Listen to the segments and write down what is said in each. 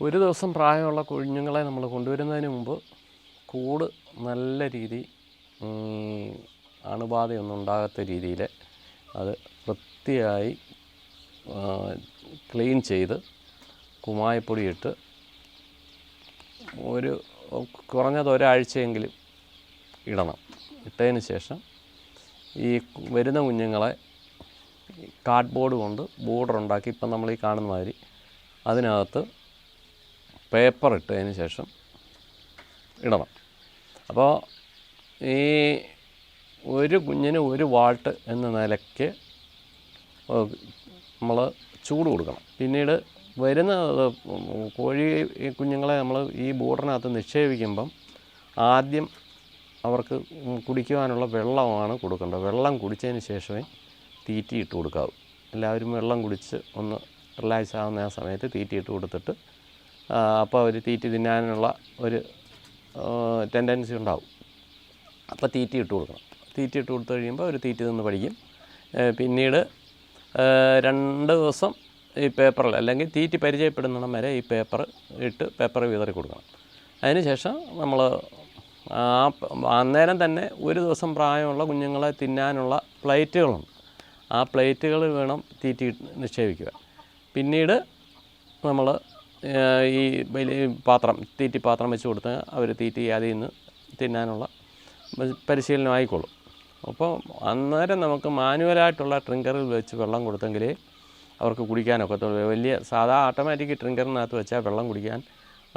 ഒരു ദിവസം പ്രായമുള്ള കുഞ്ഞുങ്ങളെ നമ്മൾ കൊണ്ടുവരുന്നതിന് മുമ്പ് കൂട് നല്ല രീതി അണുബാധയൊന്നും ഉണ്ടാകാത്ത രീതിയിൽ അത് വൃത്തിയായി ക്ലീൻ ചെയ്ത് കുമായപ്പൊടിയിട്ട് ഒരു കുറഞ്ഞത് ഒരാഴ്ചയെങ്കിലും ഇടണം. ഇട്ടതിന് ശേഷം ഈ വരുന്ന കുഞ്ഞുങ്ങളെ കാർഡ്ബോർഡ് കൊണ്ട് ബോർഡർ ഉണ്ടാക്കി ഇപ്പം നമ്മൾ ഈ കാണുന്ന മാതിരി അതിനകത്ത് പേപ്പർ ഇട്ടതിന് ശേഷം ഇടണം. അപ്പോൾ ഈ ഒരു കുഞ്ഞിന് ഒരു വാൾട്ട് എന്ന നിലയ്ക്ക് നമ്മൾ ചൂട് കൊടുക്കണം. പിന്നീട് വരുന്ന കോഴി കുഞ്ഞുങ്ങളെ നമ്മൾ ഈ ബോർഡിനകത്ത് നിക്ഷേപിക്കുമ്പം ആദ്യം അവർക്ക് കുടിക്കുവാനുള്ള വെള്ളമാണ് കൊടുക്കേണ്ടത്. വെള്ളം കുടിച്ചതിന് ശേഷമേ തീറ്റി ഇട്ട് കൊടുക്കാവൂ. എല്ലാവരും വെള്ളം കുടിച്ച് ഒന്ന് റിലാക്സ് ആവുന്ന ആ സമയത്ത് തീറ്റി ഇട്ട് കൊടുത്തിട്ട് അപ്പോൾ അവർ തീറ്റി തിന്നാനുള്ള ഒരു ടെൻഡൻസി ഉണ്ടാവും. അപ്പോൾ തീറ്റി ഇട്ട് കൊടുക്കണം. തീറ്റി ഇട്ട് കൊടുത്തു കഴിയുമ്പോൾ അവർ തീറ്റി നിന്ന് പഠിക്കും. പിന്നീട് രണ്ട് ദിവസം ഈ പേപ്പറിൽ അല്ലെങ്കിൽ തീറ്റി പരിചയപ്പെടുന്നിടം വരെ ഈ പേപ്പർ ഇട്ട് പേപ്പർ വിതറി കൊടുക്കണം. അതിനുശേഷം നമ്മൾ ആ അന്നേരം തന്നെ ഒരു ദിവസം പ്രായമുള്ള കുഞ്ഞുങ്ങളെ തിന്നാനുള്ള പ്ലേറ്റുകളുണ്ട്. ആ പ്ലേറ്റുകൾ വേണം തീറ്റി നിക്ഷേപിക്കുക പിന്നീട് നമ്മൾ ഈ വലിയ പാത്രം തീറ്റി പാത്രം വെച്ച് കൊടുത്ത് അവർ തീറ്റി അതിൽ നിന്ന് തിന്നാനുള്ള പരിശീലനം ആയിക്കോളും. അപ്പോൾ അന്നേരം നമുക്ക് മാനുവലായിട്ടുള്ള ട്രിങ്കറിൽ വെച്ച് വെള്ളം കൊടുത്തെങ്കിലേ അവർക്ക് കുടിക്കാനൊക്കത്തുള്ളൂ വലിയ സാധാ ഓട്ടോമാറ്റിക് ട്രിങ്കറിനകത്ത് വെച്ചാൽ വെള്ളം കുടിക്കാൻ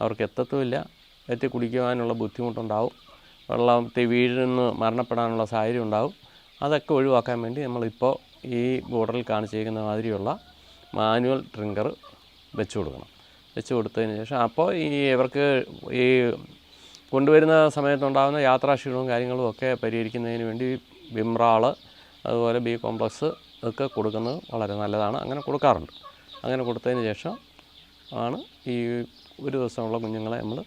അവർക്ക് എത്തത്തുമില്ല. എത്തി കുടിക്കുവാനുള്ള ബുദ്ധിമുട്ടുണ്ടാവും. വെള്ളത്തിൽ വീഴുന്ന് മരണപ്പെടാനുള്ള സാഹചര്യം ഉണ്ടാവും. അതൊക്കെ ഒഴിവാക്കാൻ വേണ്ടി നമ്മളിപ്പോൾ ഈ ബോർഡറിൽ കാണിച്ചിരിക്കുന്ന മാതിരിയുള്ള മാനുവൽ ട്രിങ്കർ വെച്ചു കൊടുക്കണം. വെച്ച് കൊടുത്തതിന് ശേഷം. അപ്പോൾ ഈ ഇവർക്ക് ഈ കൊണ്ടുവരുന്ന സമയത്തുണ്ടാകുന്ന യാത്രാക്ഷീണവും കാര്യങ്ങളും ഒക്കെ പരിഹരിക്കുന്നതിന് വേണ്ടി വിമ്രാൾ അതുപോലെ ബി കോംപ്ലക്സ് ഒക്കെ കൊടുക്കുന്നത് വളരെ നല്ലതാണ്. അങ്ങനെ കൊടുക്കാറുണ്ട്. അങ്ങനെ കൊടുത്തതിന് ശേഷം ആണ് ഈ ഒരു ദിവസമുള്ള കുഞ്ഞുങ്ങളെ നമ്മൾ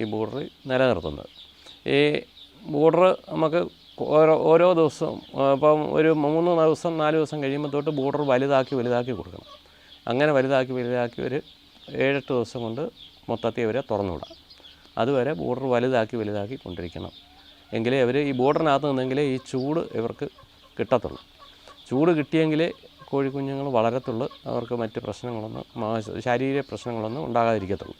ഈ ബോർഡറിൽ നിലനിർത്തുന്നത്. ഈ ബോർഡർ നമുക്ക് ഓരോ ഓരോ ദിവസവും ഇപ്പം ഒരു മൂന്ന് ദിവസം നാല് ദിവസം കഴിയുമ്പോൾ തൊട്ട് ബോർഡർ വലുതാക്കി വലുതാക്കി കൊടുക്കണം. അങ്ങനെ വലുതാക്കി വലുതാക്കി ഒരു ഏഴെട്ട് ദിവസം കൊണ്ട് മൊത്തത്തിൽ അവരെ തുറന്നു വിടാം അതുവരെ ബോർഡർ വലുതാക്കി വലുതാക്കി കൊണ്ടിരിക്കണം. എങ്കിലേ അവർ ഈ ബോർഡറിനകത്ത് നിന്നെങ്കിലേ ഈ ചൂട് ഇവർക്ക് കിട്ടത്തുള്ളൂ. ചൂട് കിട്ടിയെങ്കിലേ കോഴിക്കുഞ്ഞുങ്ങൾ വളരത്തുള്ളൂ. അവർക്ക് മറ്റ് പ്രശ്നങ്ങളൊന്നും ശാരീരിക പ്രശ്നങ്ങളൊന്നും ഉണ്ടാകാതിരിക്കത്തുള്ളൂ.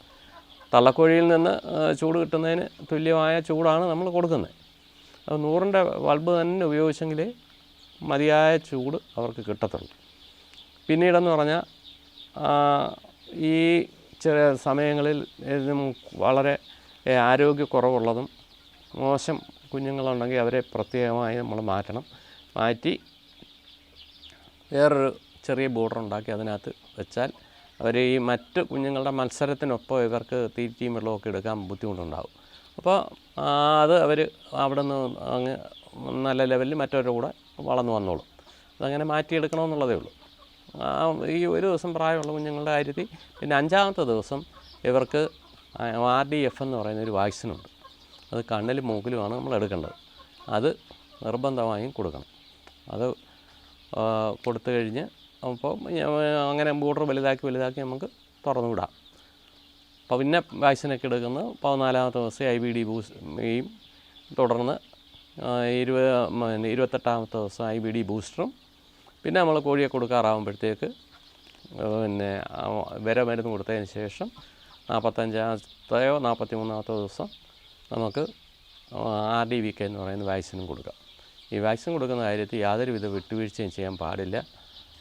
തള്ളക്കോഴിയിൽ നിന്ന് ചൂട് കിട്ടുന്നതിന് തുല്യമായ ചൂടാണ് നമ്മൾ കൊടുക്കുന്നത്. അത് നൂറിന്റെ ബൾബ് തന്നെ ഉപയോഗിച്ചെങ്കിലേ മതിയായ ചൂട് അവർക്ക് കിട്ടത്തുള്ളൂ. പിന്നീടെന്ന് പറഞ്ഞാൽ ഈ ചെറിയ സമയങ്ങളിൽ വളരെ ആരോഗ്യക്കുറവുള്ളതും മോശം കുഞ്ഞുങ്ങളുണ്ടെങ്കിൽ അവരെ പ്രത്യേകമായി നമ്മൾ മാറ്റണം. മാറ്റി വേറൊരു ചെറിയ ബോർഡർ ഉണ്ടാക്കി അതിനകത്ത് വെച്ചാൽ അവർ ഈ മറ്റ് കുഞ്ഞുങ്ങളുടെ മത്സരത്തിനൊപ്പം ഇവർക്ക് തീറ്റയും വെള്ളമൊക്കെ എടുക്കാൻ ബുദ്ധിമുട്ടുണ്ടാകും അപ്പോൾ അത് അവർ അവിടെ നിന്ന് അങ്ങ് നല്ല ലെവലിൽ മറ്റവരുടെ കൂടെ വളർന്നു വന്നോളും. അതങ്ങനെ മാറ്റിയെടുക്കണമെന്നുള്ളതേ ഉള്ളൂ. ഈ ഒരു ദിവസം പ്രായമുള്ള കുഞ്ഞുങ്ങളുടെ കാര്യത്തിൽ പിന്നെ അഞ്ചാമത്തെ ദിവസം ഇവർക്ക് ആർ ഡി എഫ് എന്ന് പറയുന്ന ഒരു വാക്സിനുണ്ട്. അത് കണ്ണിലും മൂക്കിലുമാണ് നമ്മൾ എടുക്കേണ്ടത്. അത് നിർബന്ധമായും കൊടുക്കണം. അത് കൊടുത്തു കഴിഞ്ഞ് അപ്പോൾ അങ്ങനെ ബോർഡർ വലുതാക്കി വലുതാക്കി നമുക്ക് തുറന്നു വിടാം. അപ്പോൾ പിന്നെ വാക്സിനൊക്കെ എടുക്കുന്നത് പതിനാലാമത്തെ ദിവസം ഐ ബി ഡി ബൂസ്റ്റും തുടർന്ന് ഇരുപത് ഇരുപത്തെട്ടാമത്തെ ദിവസം ഐ ബി ഡി ബൂസ്റ്ററും പിന്നെ നമ്മൾ കോഴിയെ കൊടുക്കാറാകുമ്പോഴത്തേക്ക് പിന്നെ വിര മരുന്ന് കൊടുത്തതിന് ശേഷം നാൽപ്പത്തഞ്ചാമത്തെയോ നാൽപ്പത്തി മൂന്നാമത്തെ ദിവസം നമുക്ക് ആർ ഡി വി കെ എന്ന് പറയുന്ന വാക്സിനും കൊടുക്കാം. ഈ വാക്സിൻ കൊടുക്കുന്ന കാര്യത്തിൽ യാതൊരുവിധ വിട്ടുവീഴ്ചയും ചെയ്യാൻ പാടില്ല.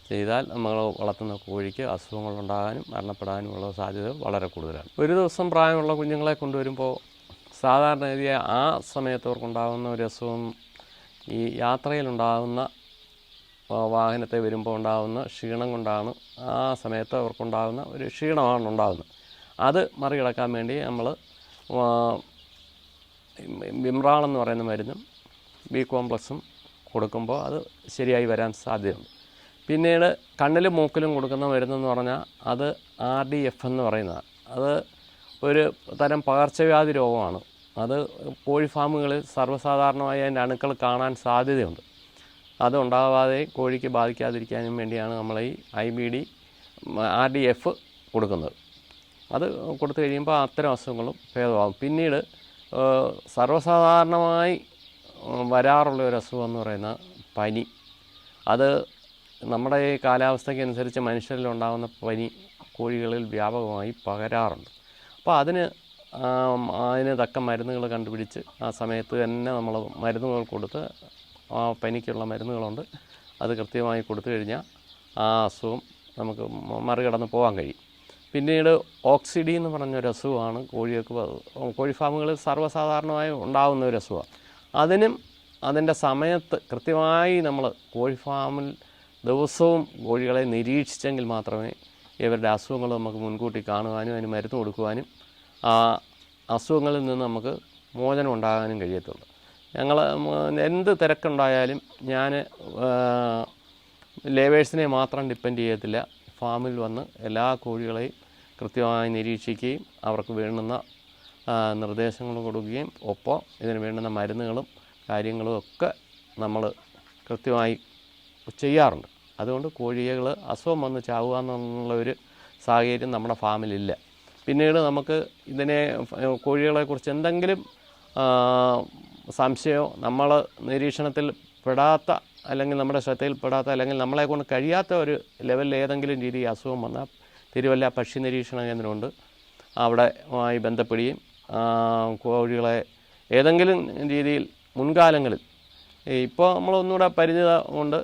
ചെയ്താൽ നമ്മൾ വളർത്തുന്ന കോഴിക്ക് അസുഖങ്ങളുണ്ടാകാനും മരണപ്പെടാനുമുള്ള സാധ്യത വളരെ കൂടുതലാണ്. ഒരു ദിവസം പ്രായമുള്ള കുഞ്ഞുങ്ങളെ കൊണ്ടുവരുമ്പോൾ സാധാരണഗതിയെ ആ സമയത്ത് അവർക്കുണ്ടാകുന്ന ഒരു അസുഖം ഈ യാത്രയിലുണ്ടാകുന്ന വാഹനത്തെ വരുമ്പോൾ ഉണ്ടാകുന്ന ക്ഷീണം കൊണ്ടാണ് ആ സമയത്ത് അവർക്കുണ്ടാകുന്ന ഒരു ക്ഷീണമാണ് ഉണ്ടാകുന്നത്. അത് മറികടക്കാൻ വേണ്ടി നമ്മൾ വിമ്രാൾ എന്ന് പറയുന്ന മരുന്നും ബി കോംപ്ലക്സും കൊടുക്കുമ്പോൾ അത് ശരിയായി വരാൻ സാധ്യതയുണ്ട്. പിന്നീട് കണ്ണിലും മൂക്കിലും കൊടുക്കുന്ന മരുന്നെന്ന് പറഞ്ഞാൽ അത് ആർ ഡി എഫ് എന്ന് പറയുന്നതാണ്. അത് ഒരു തരം പകർച്ചവ്യാധി രോഗമാണ്. അത് കോഴി ഫാമുകളിൽ സർവസാധാരണമായി അതിന്റെ അണുക്കൾ കാണാൻ സാധ്യതയുണ്ട്. അത് ഉണ്ടാവാതെ കോഴിക്ക് ബാധിക്കാതിരിക്കാനും വേണ്ടിയാണ് നമ്മൾ ഈ I B D R D F കൊടുക്കുന്നത്. അത് കൊടുത്തു കഴിയുമ്പോൾ അത്തരം അസുഖങ്ങളും ഭേദമാകും. പിന്നീട് സർവസാധാരണമായി വരാറുള്ള ഒരു അസുഖം എന്ന് പറയുന്ന പനി. അത് നമ്മുടെ ഈ കാലാവസ്ഥയ്ക്ക് അനുസരിച്ച് മനുഷ്യരിൽ ഉണ്ടാകുന്ന പനി കോഴികളിൽ വ്യാപകമായി പകരാറുണ്ട്. അപ്പോൾ അതിന് അതിന് തക്ക മരുന്നുകൾ കണ്ടുപിടിച്ച് ആ സമയത്ത് തന്നെ നമ്മൾ മരുന്നുകൾ കൊടുത്ത് ആ പനിക്കുള്ള മരുന്നുകളുണ്ട്. അത് കൃത്യമായി കൊടുത്തു കഴിഞ്ഞാൽ ആ അസുഖം നമുക്ക് മറികടന്ന് പോകാൻ കഴിയും. പിന്നീട് ഓക്സിഡി എന്ന് പറഞ്ഞൊരു അസുഖമാണ്. കോഴികൾക്ക് കോഴി ഫാമുകളിൽ സർവസാധാരണമായി ഉണ്ടാകുന്ന ഒരു അസുഖമാണ് അതിനും അതിന്റെ സമയത്ത് കൃത്യമായി നമ്മൾ കോഴി ഫാമിൽ ദിവസവും കോഴികളെ നിരീക്ഷിച്ചെങ്കിൽ മാത്രമേ ഇവരുടെ അസുഖങ്ങൾ നമുക്ക് മുൻകൂട്ടി കാണുവാനും അതിന് മരുന്ന് കൊടുക്കുവാനും ആ അസുഖങ്ങളിൽ നിന്ന് നമുക്ക് മോചനം ഉണ്ടാകാനും കഴിയത്തുള്ളൂ. ഞങ്ങൾ എന്ത് തിരക്കുണ്ടായാലും ഞാൻ ലേബേഴ്സിനെ മാത്രം ഡിപ്പെൻഡ് ചെയ്യത്തില്ല. ഫാമിൽ വന്ന് എല്ലാ കോഴികളെയും കൃത്യമായി നിരീക്ഷിക്കുകയും അവർക്ക് വേണ്ടുന്ന നിർദ്ദേശങ്ങൾ കൊടുക്കുകയും ഒപ്പം ഇതിന് വേണ്ടുന്ന മരുന്നുകളും കാര്യങ്ങളും ഒക്കെ നമ്മൾ കൃത്യമായി ചെയ്യാറുണ്ട്. അതുകൊണ്ട് കോഴികൾ അസുഖം വന്ന് ചാവുക എന്നുള്ള ഒരു സാഹചര്യം നമ്മുടെ ഫാമിലില്ല. പിന്നീട് നമുക്ക് ഇതിനെ കോഴികളെക്കുറിച്ച് എന്തെങ്കിലും സംശയമോ നമ്മൾ നിരീക്ഷണത്തിൽ പെടാത്ത അല്ലെങ്കിൽ നമ്മുടെ ശ്രദ്ധയിൽപ്പെടാത്ത അല്ലെങ്കിൽ നമ്മളെ കൊണ്ട് കഴിയാത്ത ഒരു ലെവലിൽ ഏതെങ്കിലും രീതി അസുഖം വന്നാൽ തിരുവല്ല പക്ഷി നിരീക്ഷണ കേന്ദ്രമുണ്ട്. അവിടെ ആയി ബന്ധപ്പെടുകയും കോഴികളെ ഏതെങ്കിലും രീതിയിൽ മുൻകാലങ്ങളിൽ ഇപ്പോൾ നമ്മളൊന്നുകൂടെ പരിചിത കൊണ്ട്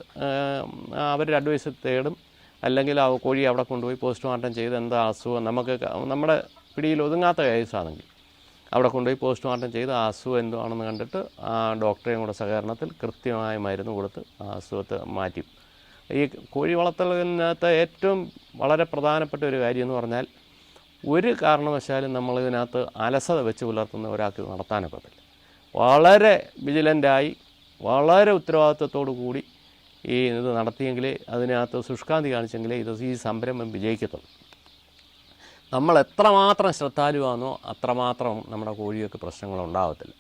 അവരുടെ അഡ്വൈസ് തേടും അല്ലെങ്കിൽ ആ കോഴി അവിടെ കൊണ്ടുപോയി പോസ്റ്റ്മോർട്ടം ചെയ്ത് എന്താ അസുഖം നമുക്ക് നമ്മുടെ പിടിയിൽ ഒതുങ്ങാത്ത കേസാണെങ്കിൽ അവിടെ കൊണ്ടുപോയി പോസ്റ്റ്മോർട്ടം ചെയ്ത് ആ അസുഖം എന്താണെന്ന് കണ്ടിട്ട് ആ ഡോക്ടറെയും കൂടെ സഹകരണത്തിൽ കൃത്യമായ മരുന്ന് കൊടുത്ത് ആ അസുഖത്തെ മാറ്റി. ഈ കോഴി വളർത്തലിനകത്ത് ഏറ്റവും വളരെ പ്രധാനപ്പെട്ട ഒരു കാര്യം എന്ന് പറഞ്ഞാൽ ഒരു കാരണവശാലും നമ്മളിതിനകത്ത് അലസത വെച്ച് പുലർത്തുന്ന ഒരാൾക്ക് നടത്താനേ നടത്താനൊക്കത്തില്ല. വളരെ വിജിലന്റായി വളരെ ഉത്തരവാദിത്വത്തോടു കൂടി ഈ ഇത് നടത്തിയെങ്കിലേ അതിനകത്ത് ശുഷ്കാന്തി കാണിച്ചെങ്കിലേ ഇത് ഈ സംരംഭം വിജയിക്കത്തുള്ളൂ. നമ്മൾ എത്രമാത്രം ശ്രദ്ധാലുവാണോ അത്രമാത്രം നമ്മുടെ കോഴിയൊക്കെ പ്രശ്നങ്ങൾ ഉണ്ടാകത്തില്ല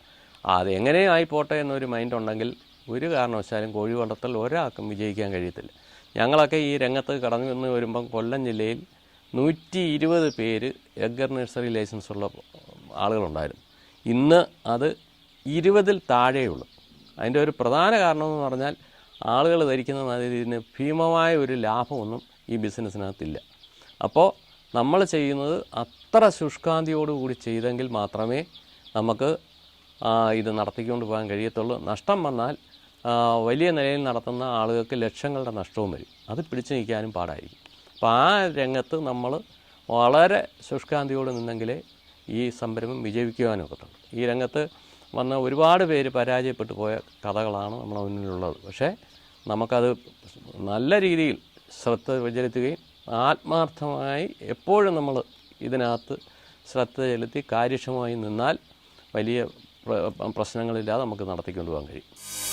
അത് എങ്ങനെയും ആയിപ്പോട്ടെ എന്നൊരു മൈൻഡ് ഉണ്ടെങ്കിൽ ഒരു കാരണവശാലും കോഴി വളർത്തൽ ഒരാൾക്കും വിജയിക്കാൻ കഴിയത്തില്ല. ഞങ്ങളൊക്കെ ഈ രംഗത്ത് കടന്നു വന്ന് വരുമ്പം കൊല്ലം ജില്ലയിൽ നൂറ്റി ഇരുപത് പേര് എഗ്ഗർ നഴ്സറി ലൈസൻസ് ഉള്ള ആളുകളുണ്ടായിരുന്നു. ഇന്ന് അത് ഇരുപതിൽ താഴെയുള്ളൂ. അതിന്റെ ഒരു പ്രധാന കാരണമെന്ന് പറഞ്ഞാൽ ആളുകൾ ധരിക്കുന്ന മാതിരി ഇതിന് ഭീമമായ ഒരു ലാഭമൊന്നും ഈ ബിസിനസ്സിനകത്തില്ല അപ്പോൾ നമ്മൾ ചെയ്യുന്നത് അത്ര ശുഷ്കാന്തിയോടുകൂടി ചെയ്തെങ്കിൽ മാത്രമേ നമുക്ക് ഇത് നടത്തിക്കൊണ്ട് പോകാൻ കഴിയത്തുള്ളൂ. നഷ്ടം വന്നാൽ വലിയ നിലയിൽ നടത്തുന്ന ആളുകൾക്ക് ലക്ഷങ്ങളുടെ നഷ്ടവും വരും. അത് പിടിച്ചു നിൽക്കാനും പാടായിരിക്കും. അപ്പോൾ ആ രംഗത്ത് നമ്മൾ വളരെ ശുഷ്കാന്തിയോട് നിന്നെങ്കിലേ ഈ സംരംഭം വിജയിക്കുവാനൊക്കത്തുള്ളൂ ഈ രംഗത്ത് വന്ന ഒരുപാട് പേര് പരാജയപ്പെട്ടു പോയ കഥകളാണ് നമ്മുടെ മുന്നിലുള്ളത്. പക്ഷേ നമുക്കത് നല്ല രീതിയിൽ ശ്രദ്ധ ചെലുത്തുകയും ആത്മാർത്ഥമായി എപ്പോഴും നമ്മൾ ഇതിനകത്ത് ശ്രദ്ധ ചെലുത്തി കാര്യക്ഷമമായി നിന്നാൽ വലിയ പ്ര- പ്രശ്നങ്ങളില്ലാതെ നമുക്ക് നടത്തിക്കൊണ്ടുപോകാൻ കഴിയും.